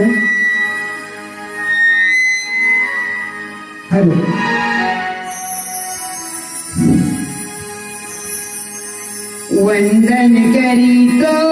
झालं हॅलो वंदन करीतो शारदे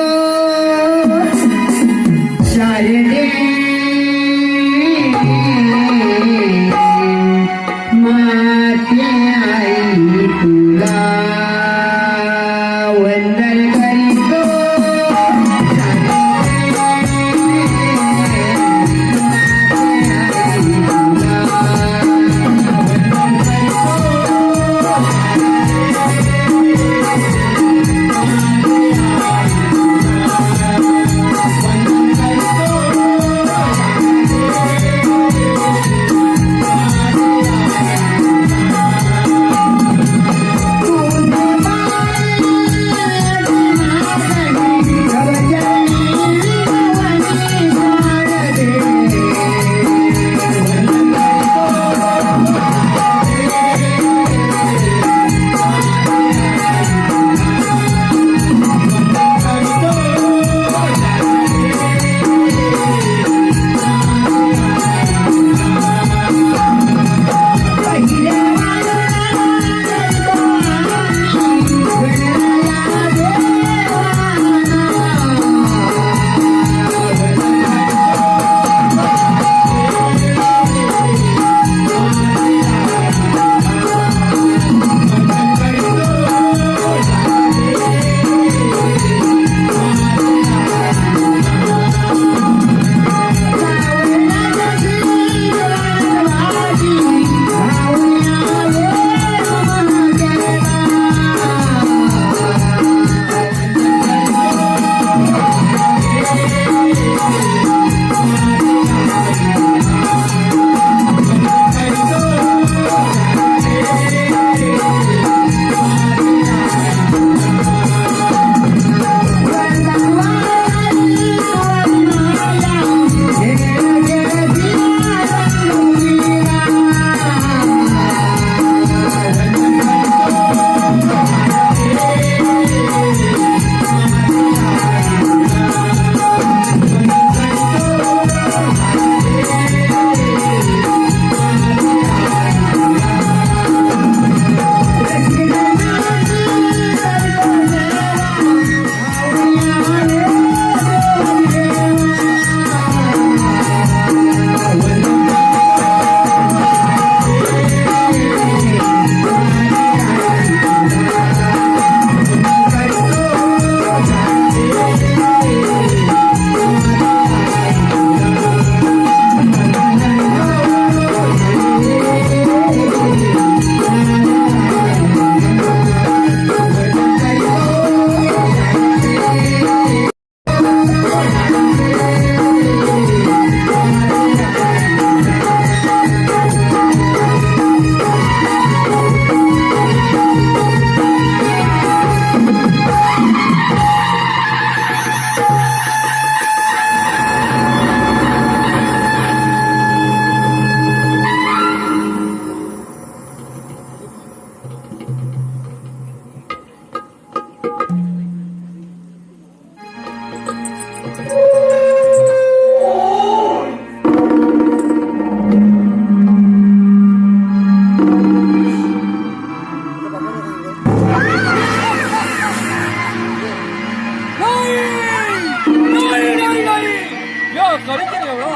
या करीत एवढा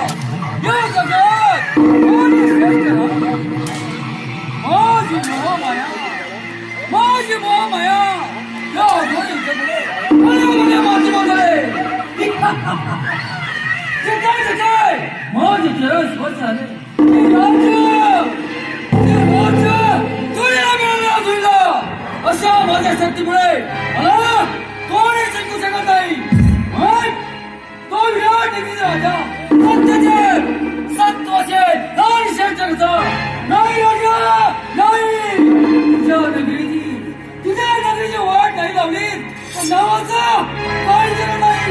या जगात कोणी श्रेष्ठ नाही. माझी मोहमाया माझी मोहमाया या दोन्ही जगले मला माझी बदले जे काय जे काय माझे चरण स्पर्श झाले ते राज्य ते राज्य तुला मिळाला तुला अशा माझ्या शक्तीमुळे मला कोणी 我们热爱的民族大三千年三多谢老英这个词老英雄老英雄这个名就在这里向全国人民再次致敬老英雄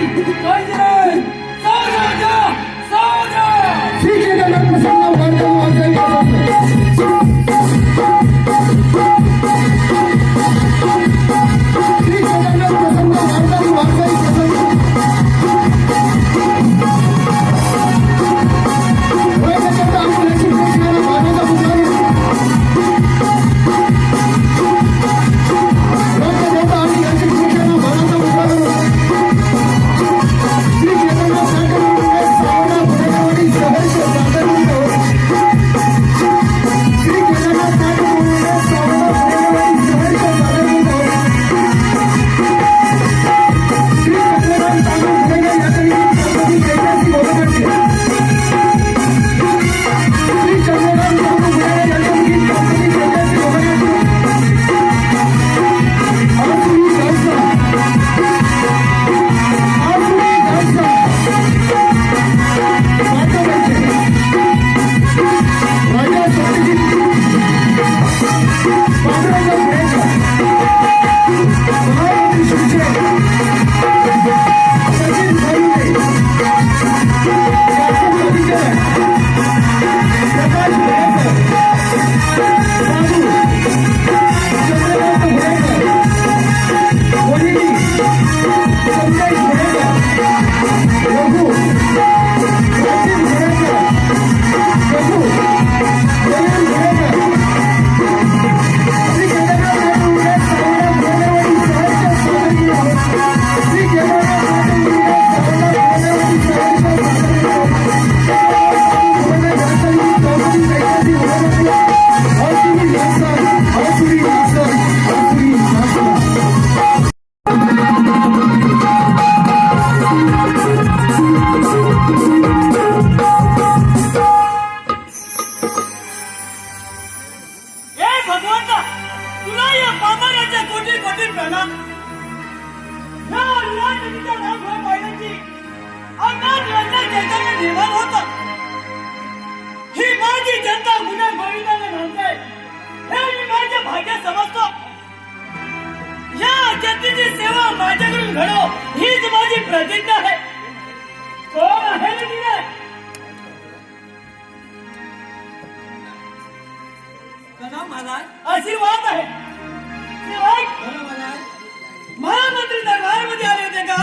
जनतेची सेवा माझ्याकडून घडो हीच माझी प्रतिज्ञा आहे. कोण आहे आशीर्वाद आहे. महामंत्री दरबारमध्ये आले होते का?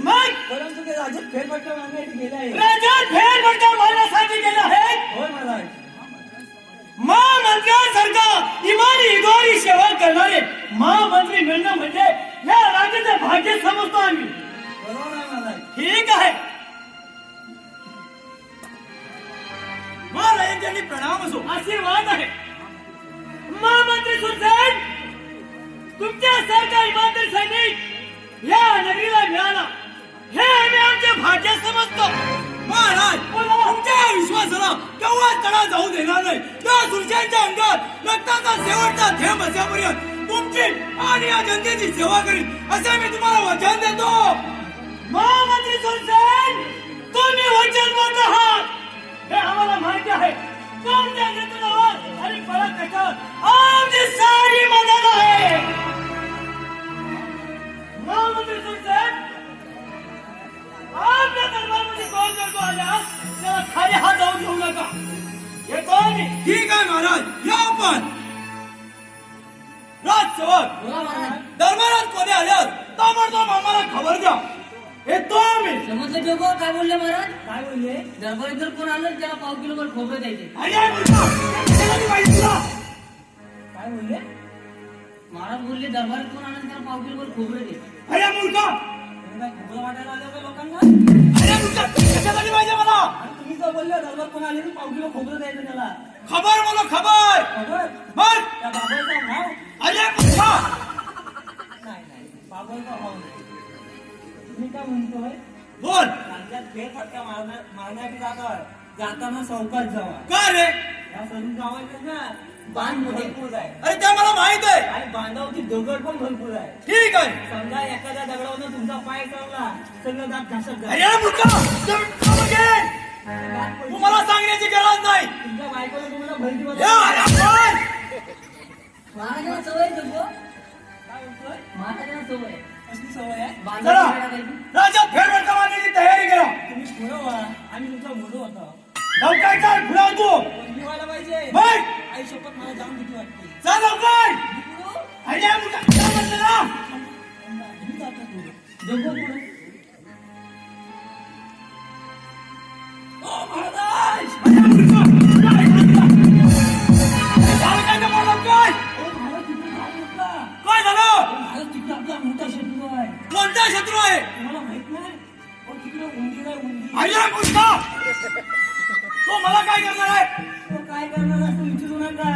मग? परंतु ते राज्यात फेरफटका मारण्यासाठी गेले आहे राज्यात फेरफटका मारण्यासाठी गेला आहे होय महाराज. महामंत्र्यांसारखा इमानी इगोरी सेवा करणारे महामंत्री मिळणं म्हणजे या राज्याचे भाग्य समजतो आम्ही. आहे ठीक आहे. महाराजांनी प्रणाम असो आशीर्वाद आहे. महामंत्री सुलतान तुमच्यासारखा इमानदार सैनिक या नगरीला मिळाला. हे आम्ही आमचे भाग्य समजतो. महाराज तुमच्या विश्वासाला केव्हा तडा जाऊ देणार नाही. त्या सुलतानच्या अंगात रक्ताचा शेवटचा थेंब असेपर्यंत तुमची आणि या जनतेची सेवा करीन असे मी तुम्हाला वचन देतो. महामंत्री सुलतान तुम्ही वचनबद्ध आहात. हे आम्हाला माहिती आहे. तुमच्या नेतृत्वावर आणि आमची सारी मदत आहे. महामंत्री आपल्या दरबारमध्ये कोण करतो आल्या त्याला खाली हात जाऊन घेऊ नका. ठीक आहे महाराज. या आपण. बोला महाराज. दरबारात कोणी आल्यास ताबडतोब आम्हाला खबर द्या. येतो आम्ही समजलं जोगो काय बोलले महाराज? काय बोलले? दरबारी जर कोण आलं त्याला पाव किलो वर खोबरं द्यायचे. आणि माहिती तुला. काय बोलले? महाराज बोलले दरबारीत कोण आलं त्याला पाव किलो वर खोबरं दे अरे मुलगा काय वाटायला आले का लोकांना. मला? तुम्ही जर बोलले दरबार कोण आले तर पाव किलो खोबरं द्यायचं त्याला. खबर मला खबर! खबर? मग त्या बाबाचा भाव? अरे नाही नाही बाबाचा भाव नाही. तुम्ही काय म्हणतोय बोल! राज्यात फेरफटका मारण्या मारण्यासाठी जाताय. जाताना चौकात जावा. का रे? या सरून गावात ना बांध भरपूर आहे. अरे ते मला माहीत आहे. आणि बांधावरती दगड पण भरपूर आहे. ठीक आहे. समजा एखाद्या दगडावरनं तुमचा पाय चालला सगळं दात घासत अरे ते मला सांगण्याची गरज नाही. तुमच्या बायकोला तुम्हाला भरती ए, बसवली. अरे बोल. महाराजांना सवय जोगो काय म्हणतोय? महाराजांना सवय कसली सवय आहे? चला. बांधायची टाकायची राज्यात फेरफटका मारण्याची तयारी करा. तुम्ही पुढं व्हा. आम्ही तुमचा मुलं होता. तू पाहिजे. बघ आई मला जाम भीती वाटते. चल लवकर! काय म्हणलं ना मी जातो पुढं. जोगो पुढे. ओ महाराज अरे मुलगा काय म्हणलं? झालं तिकडे आपला मोठा शत्रू आहे. कोणता शत्रू आहे? तुम्हाला माहीत नाही? तिकडे उंदीर आहे उंदीर. अरे मुलगा काय करणार असं विचारू नका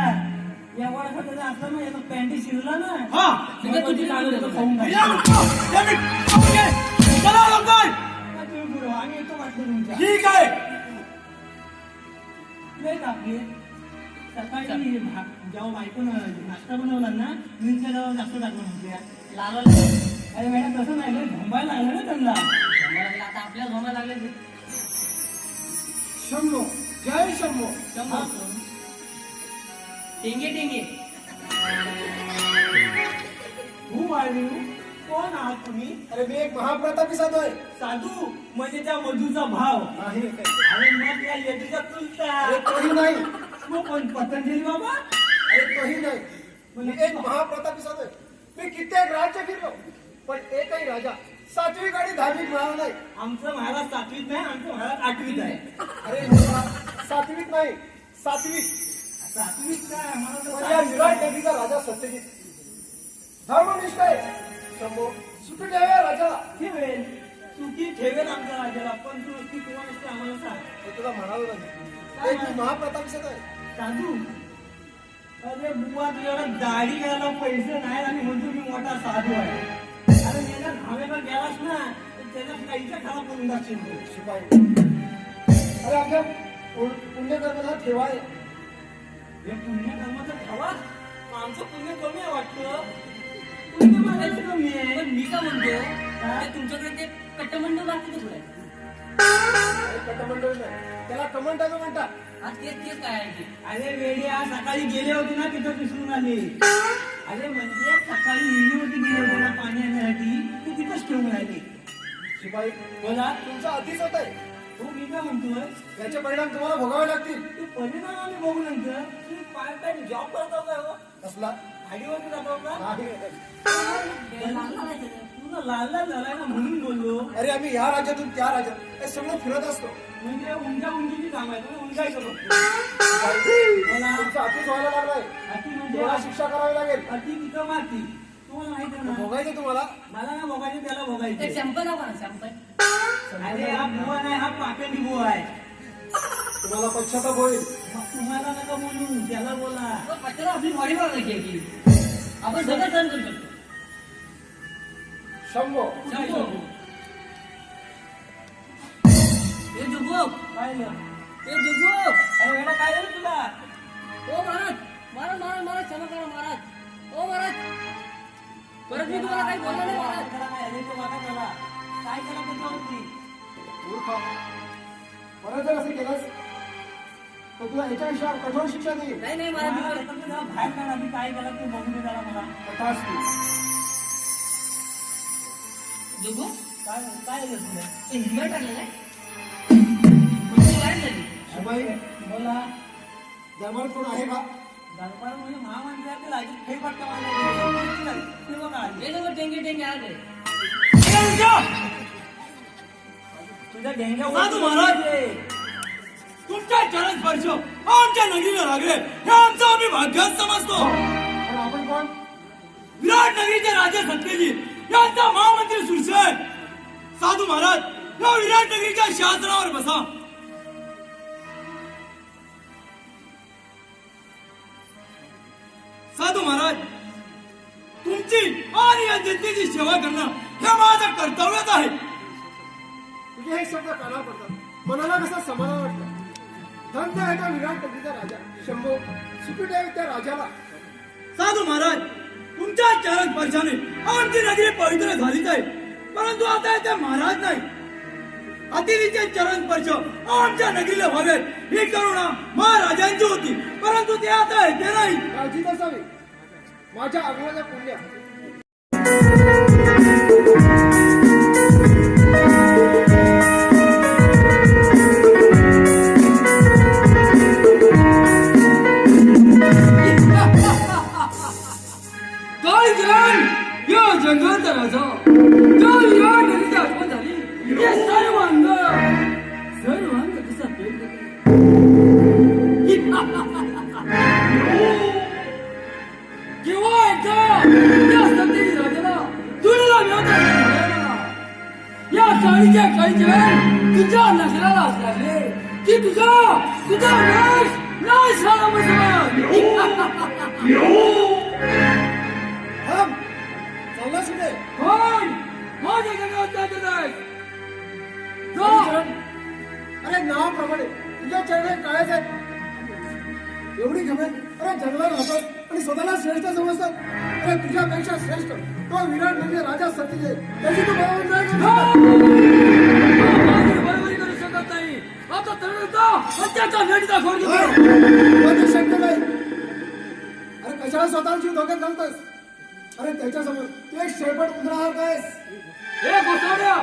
या वडाचा त्याचा असला ना याचा पॅन्टी शिरला ना हा मग तो तिथे आलो तर खाऊन अरे घाल. मुलगा ते मी खाऊन घे. चला लवकर का तुम्ही पुढं व्हा, आम्ही येतो वाटलं तुमच्या ठीक आहे सकाळी भा- जेव्हा बायकोनं नाश्ता बनवला ना मिरच्या जास्त टाकून होत्या लागले अरे मॅडम तसं नाही झोंबायला लागलं ना त्यांना आता आपल्याला झोंबा लागले. शंभो जय शंभो शंभर. टेंगे टेंगे. हू वाढली कोण आहात तुम्ही? अरे मी एक महाप्रतापी साधू आहे. साधू म्हणजे त्या मधूचा भाव. नाही अरे मग या यतीचा अरे चुलता तोही नाही. मग कोण पतंजली बाबा. अरे तोही नाही. मी एक महाप्रतापी साधू आहे. मी कित्येक राज्य फिरलो पण एकही राजा सातवी गाडी दहावीत मिळाला नाही. आमचं महाराज सातवीत नाही आमचं महाराज आठवीत आहे. अरे नोकरा, सातवीत नाही. सातवीत या विराट नदीचा राजा सत्यजित धर्मनिष्ठ आहे. शंभो सुखी ठेवा राजाला ठेवेल चुकी ठेवेल आमच्या राजाला पण तू नक्की किंवा नसते आम्हाला सांग तुला म्हणावं लागेल एक मी महाप्रतापी साधू आहे अरे बुवा तुझ्याकडे दाढी घ्यायला पैसे नाही आणि म्हणतो मी मोठा साधू आहे? अरे मेल्या धावेला गेलास ना तर त्याच्या काहीच्या खाला पडून जाशील तू. शिपाई अरे आमच्या पु- पुण्यकर्माचा ठेवा आहे. हे पुण्य कर्माचं आमचं पुण्य कमी आहे वाटतं. पुण्य मागायचं कमी आहे. मी काय म्हणतो तुमच्याकडे ते कट्टमंडळ बाकी आहे अरे कटमंडळ नाही. त्याला कमंडाचं म्हणतात. हा तेच तेच काय आहे ते. अरे वेडी आज सकाळी गेले होते ना तिथं विसरून आले. अरे म्हणजे सकाळी विहिरीवरती गेले होते ना पाणी आणण्यासाठी. ते तिथंच ठेवून राहिले. शिपाई बोला. तुमचं अतिच होत आहे. हो मी काय म्हणतोय? याचे परिणाम तुम्हाला भोगावे लागतील. ते परिणाम आम्ही बघू नंतर तुम्ही पार्ट टाइम जॉब करतो का हो कसला? गाडीवरती जातो का? नाही. तुला लाल लाल झालाय ना म्हणून बोललो. अरे आम्ही या राज्यातून त्या राज्यात. हे सगळं फिरत असतो. म्हणजे उंच्या उंचीची काम आहे तुम्ही उंचायचं फक्त बोला तुमचं अतिच व्हायला लागलाय. अति म्हणजे तुम्हाला शिक्षा करावी लागेल. अति तिथं माती. तुम्हाला माहिती आहे ना? भोगायचं तुम्हाला. मला ना भोगायचे त्याला शंपर आहे का शंपर अरे हा बुवा नाही हा पाखंडी बुवा आहे. तुम्हाला पश्चाताप होईल. मग तुम्हाला नका बोलू त्याला बोला. पत्राला आपली बघायची आहे की. आपण सगळं सहन करू शकतो. शंभो. शंभू. हे जुगुक काय झालं? हे जुगुक अरे वेडा काय झालं तुला? ओ महाराज महाराज महाराज महाराज क्षमा करा महाराज. ओ महाराज. परत मी तुम्हाला काही बोललो नाही महाराज. त्याला काय झालं? तो वागा मूर्ख. परत जर असं केलंस तर तुला याच्याविषयी कठोर शिक्षा देईल नाही नाही महाराज मला बाहेर काढा काय केलं ते बघू दे जरा मला. काय काय झालं तुला ते हिंमत टाकलेलं आहे? म्हणजे वाईट झाली बोला कोण आहे का? दरबार म्हणजे महामंडळातील आधी फेरफटका मारला ते बघा आधी. हे सगळं टेंगे टेंगे आले तुझ्या ढेंग्या साधू महाराज. तुमच्या चरण स्पर्श आमच्या नगरीला लागले. हे आमचं आम्ही भाग्यच समजतो. पण आपण कोण? विराट नगरीचे राजे सत्यजी यांचा महामंत्री सुरसेन साधू महाराज या विराट नगरीच्या शासनावर बसा. साधू महाराज तुमची आणि या जनतेची सेवा करणं हे माझं कर्तव्यच आहे. तुझे हे शब्द काना पडतात मनाला कसं समाधान वाटतं? धन्य आहे त्या विराट नगरीचा राजा. शंभो सुखी आहे त्या राजाला. साधू महाराज तुमच्या चरण स्पर्शाने आमची नगरी पवित्र झालीच आहे. परंतु आता ते महाराज नाही. अतिथीचे चरण स्पर्श आमच्या नगरीला व्हावेत ही करुणा महाराजांची होती. परंतु ते आता आहे ते नाही. काळजी नसावी माझ्या आग्रहाच्या पुण्या. काळीचे तुझ्या नजराला असल्याने की तुझा तुझा नाश नाश झाला चालला सुटे. कोण माझ्या जगात काय करत आहेस? जा. अरे नावाप्रमाणे. तुझ्या चरणे काळाच आहेत. एवढी घमेल अरे जंगलात राहतात आणि स्वतःला श्रेष्ठ समजतात अरे तुझ्यापेक्षा श्रेष्ठ. तो विराट म्हणजे राजा सतीचे. त्याची तू बरोबर नाही आता तरुण जा हत्याचा नेट दाखवून होय, देतो पण ते शक्य नाही. अरे कशाला स्वतःला जीव धोक्यात घालतोस अरे त्याच्यासमोर तू एक शेपट उंदरासारखा आहेस हे घोसाड्या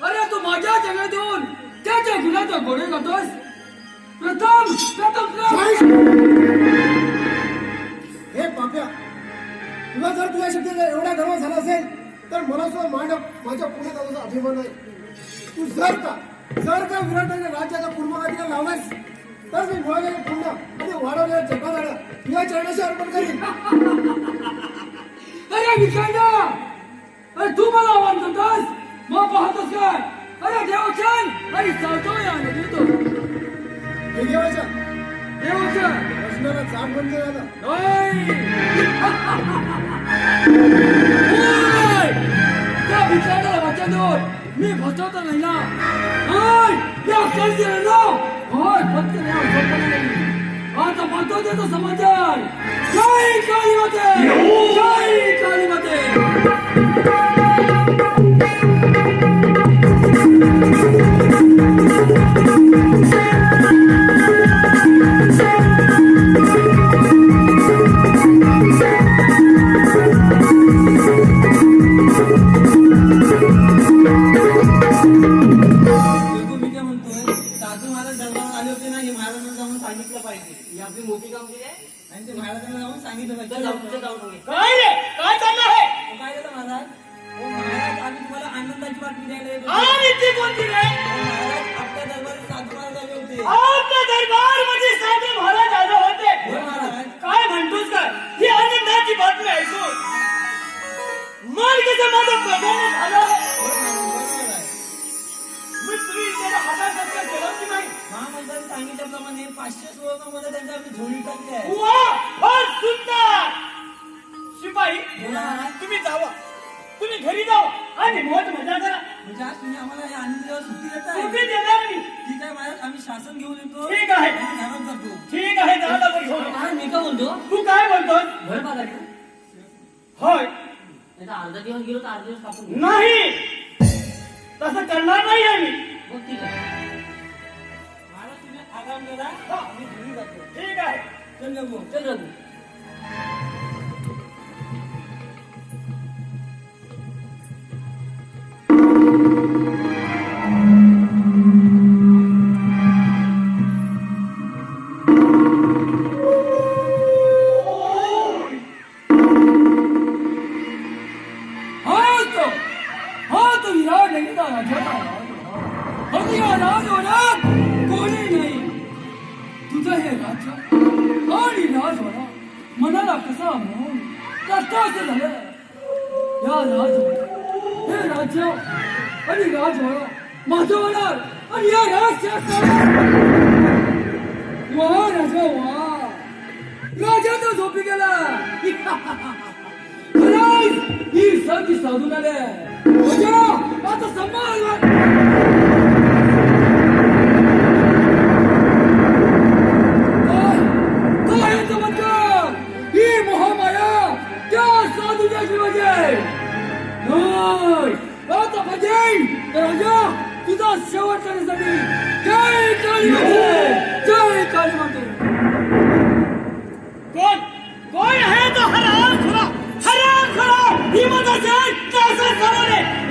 अरे तू माझ्या जगात येऊन त्याच्या गुन्ह्याचा घोडे करतोस प्रथम प्रथम हे पाप्या तुला जर तुझ्या शक्तीचा एवढा गर्व झाला असेल तर मला सुद्धा माझ्या माझ्या पुण्यात अभिमान आहे. तू जर का जर का विराटाने राज्याच्या पूर्वगाठीला लावलास तर मी मिळालेले पुण्य आणि वाढवलेल्या जगभागाला तुझ्या चरणाशी अर्पण करीन. अरे विकायला अरे तू मला आव्हान करतोस? मग पाहतोस काय? अरे देवचंद अरे चालतो या हे देवाच्या. देवचंद वचनाला जाग बंद झाला. చదువుతున్నాయినా आता म्हणतो त्याचं समाचार जय कालीमते जय कालीमते माते माहिती द्यायला कोणती आपल्या दरबारी साधू महाराज आले होते. आपला दरबारमध्ये साधू महाराज आले होते. होय महाराज. काय म्हणतोस काय ही आनंदाची बातमी ऐकू मार्गीचं माझं प्रधान झालं होय महाराज, होय महाराज. मी तुम्ही त्याला हातात सत्कार केलं की नाही? महामंत्र्यांनी सांगितल्याप्रमाणे पाचशे सुवर्णामध्ये त्यांच्या आम्ही झोळी टाकली आहे. वा फार सुंदर. शिपाई बोला. तुम्ही जावा. तुम्ही घरी जावा आणि मौज मजा करा. म्हणजे आज तुम्ही आम्हाला या आनंद दिवस सुट्टी देताय? सुट्टी देणार मी. ठीक आहे महाराज आम्ही शासन घेऊन येतो. ठीक आहे. घरात जातो. ठीक आहे लवकर घेऊन ये. महाराज मी काय बोलतो? तू काय म्हणतोस घर बांधायचं होय. नाही तर अर्धा दिवस गेलो तर अर्धा दिवस कापून घेऊ. नाही. तसं करणार नाही मी मग ठीक आहे. महाराज तुम्ही आराम करा. आम्ही घरी जातो. ठीक आहे. चल गो चल रघु ही संधी साधून आले राजा आता सन्मान काय काय आहे चमत्कार ही महामाया त्या तुझा शेवट करण्यासाठी. जय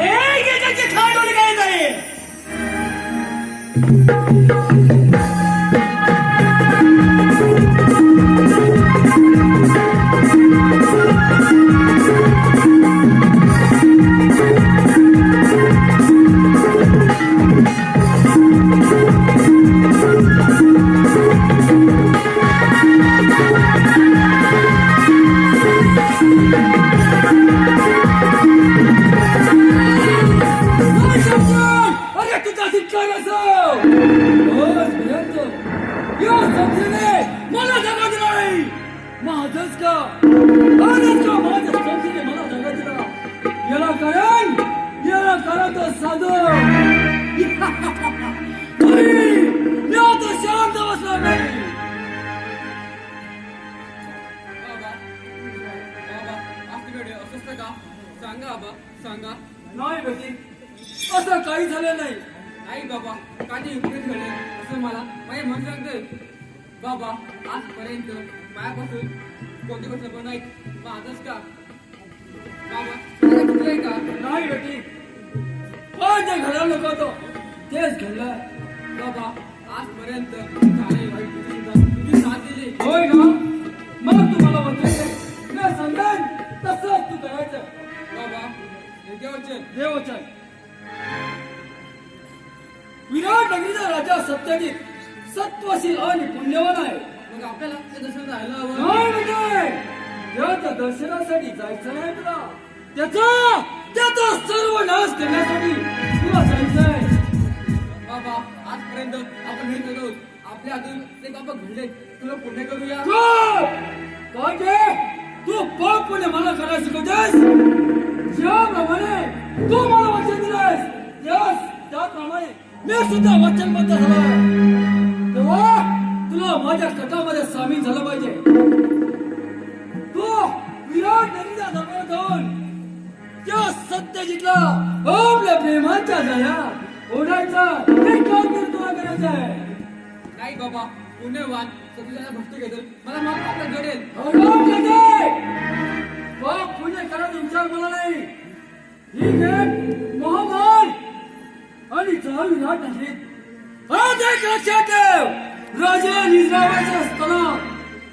एक एकाची खांडोली काय जाईल. वेळ असं का? सांगा बाबा सांगा. नाही बेटी असं काही झालं नाही. नाही बाबा काही विपरीत घडले असं मला. माझे मन सांगते. बाबा आजपर्यंत मायापासून कोणती गोष्ट पण नाही माझंच का? बाबा चुकलंय का? नाही बेटी. पण जे घडायला नको होतं तेच घडलं बाबा आजपर्यंत झाले होय ना? मग तुम्हाला वचन मी सांगेन. तसंच तू करायचं बाबा हे देवचन देवचन विराट नगरीचा राजा सत्यजित सत्वशील आणि पुण्यवान आहे. मग आपल्याला ते दर्शन राहायला हवं. नाही म्हणजे दर्शनासाठी जायचं नाही तुला. त्याचा त्याचा सर्व नाश करण्यासाठी तुला जायचंय बाबा आजपर्यंत आपण हे केलो आपल्या हातून ते बाबा घडले. तुला पुण्य करूया. चुप! काय तू पाप पुणे मला करायला शिकवतेस? ज्याप्रमाणे तू मला वचन दिलंस यस त्याप्रमाणे मी सुद्धा वचनबद्ध झालो. तेव्हा तुला माझ्या कथामध्ये सामील झालं पाहिजे. तू विराट नदीच्या जवळ जाऊन त्या सत्यजितला आपल्या प्रेमाच्या जाया ओढायचा हे काम तुला करायचं आहे नाही बाबा पुणे पुण्यवान सतीला भक्ती मला माफ आपलं घडेल! बाप मला नाही आहे महामान आणि चाल विराट आहेत आज एक लक्षात ठेव. राजा निजामाच्या असताना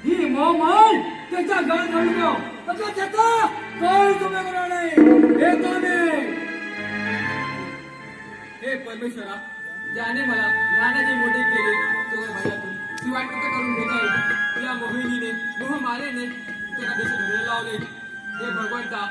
ही महामान त्याच्या गाळ घालून. जाऊ आता त्याचा काय तुम्ही करणार नाही. हे परमेश्वरा ज्याने मला लहानाचे मोठे केले तो भयातून ती वाटत करून घेता येईल या मोहिनीने मोहमालेने त्याला देश घडे लावले हे भगवंता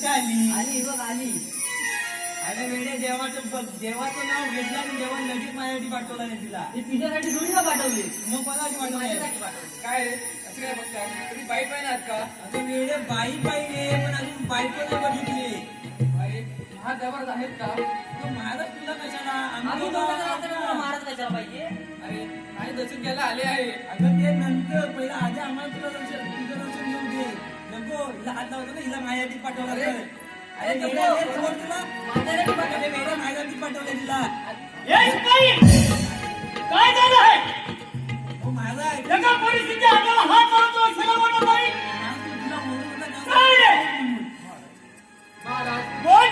वेळा कुठे आली. आली बघ आली. अरे वेळे देवाचं बघ देवाचं नाव घेतलं आणि देवा लगेच माझ्यासाठी पाठवला नाही तिला. ती तुझ्यासाठी थोडी ना पाठवली. मग कोणासाठी पाठवलं. काय रे? असं काय बघता कधी बाईक नाही आहात का? आता वेळे बाई पाहिजे पण अजून बायको नाही बघितली. अरे जबरदस्त आहेत का? मग महाराज तुला कशाला? आम्ही आम्ही दोघं दोघं जण तुला महाराज कशाला पाहिजे? अरे आणि दर्शन घ्यायला आले आहे. अगं ते नंतर पहिला आधी आम्हाला तुला दर्शन नको हिला हात लावतो ना हिला माझ्यासाठी पाठवला अरे, तर. अरे अरे, वेड्या, नको. हे सोड तुला माझ्यासाठी पाठवलं. अरे वेड्या, माझ्यासाठी पाठवलं तिला काय झालं आहे हो महाराज एका परिस्थिती हाताला हात लावतो असेल वाटत नाही महाराज, तू तुला म्हणून होता का? काय रे? महाराज बोल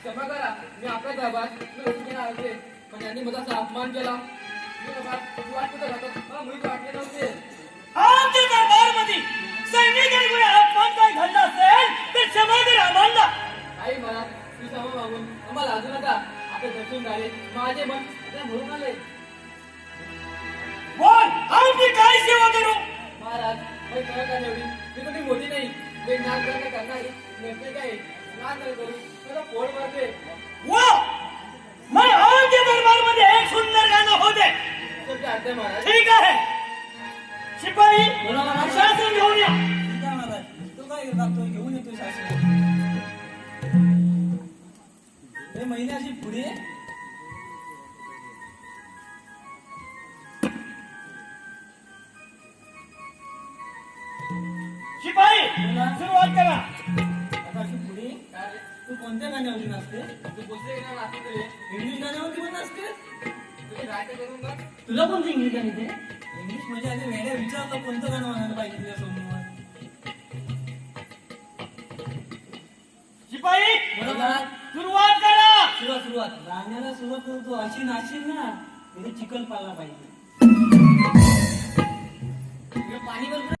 क्षमा करा मी आपल्या दरबार मी दर्शन घ्यायला आले पण यांनी माझा असा अपमान केला मी दरबार तू वाट कुठं राहतात मला मुळीच वाटले नव्हते आमच्या दरबारमध्ये सैनिकांनी कोणी अपमान काय घडला असेल तर क्षमा कर आम्हाला आई मला तू क्षमा मागून आम्हाला लाजू नका आपले दर्शन झाले. माझे मन आता भरून आले बोल आमची काय सेवा करू? महाराज मी करा का एवढी? मी कोणी मोठी नाही. मी नाच करणे करणारी नसते काय नाच करू. मला पोट भरते वा! मग आमच्या दरबारमध्ये एक सुंदर गाणं होते ठीक आहे. शिपाई शासन घेऊन या. तू काय लागतोय घेऊन येतो शासन हे महिन्याची पुढे शिपाई सुरुवात करा. आकाशी पुढे. काय रे? तू कोणत्या गाण्यावरती नाचते इंग्लिश गाण्यावरती पण नाचते का तुला कोणतं इंग्लिश गाणी ते इंग्लिश म्हणजे आधी वेड्या विचारलं कोणतं गाणं म्हणायला पाहिजे तुझ्या समोर? शिपाई बरोबर. सुरुवात करा. सुरुवात सुरुवात. गाण्याला सुरुवात करतो. अशी नाचशील ना तिथे चिकन पाला पाहिजे. पाणी भरपूर